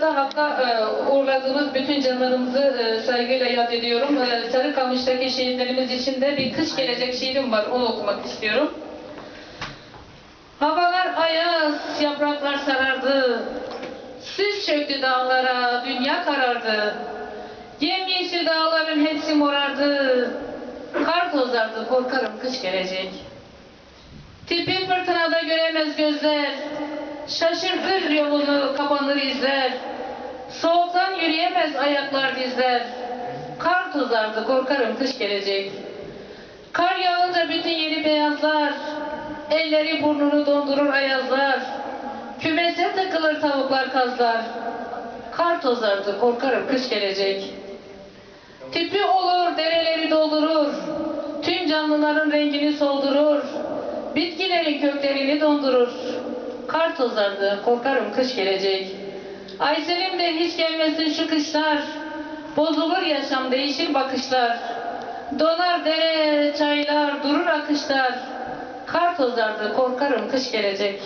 Hakk'a e, uğurladığımız bütün canlarımızı e, saygıyla yad ediyorum. E, Sarıkamış'taki şehitlerimiz için de bir kış gelecek şiirim var. Onu okumak istiyorum. Havalar ayaz, yapraklar sarardı. Sis çöktü dağlara, dünya karardı. Yemyeşil dağların hepsi morardı. Kar tozardı, korkarım kış gelecek. Tipi fırtınada göremez gözler. Şaşırtır yolunu kapanır izler. Soğuktan yürüyemez ayaklar dizler. Kar tozardı korkarım kış gelecek. Kar yağınca bütün yeri beyazlar. Elleri burnunu dondurur ayazlar. Kümese takılır tavuklar kazlar. Kar tozardı korkarım kış gelecek. Tipi olur dereleri doldurur. Tüm canlıların rengini soldurur. Bitkilerin köklerini dondurur. Kar tozardı, korkarım kış gelecek. Aysel'im de hiç gelmesin şu kışlar. Bozulur yaşam, değişir bakışlar. Donar dere, çaylar, durur akışlar. Kar tozardı, korkarım kış gelecek.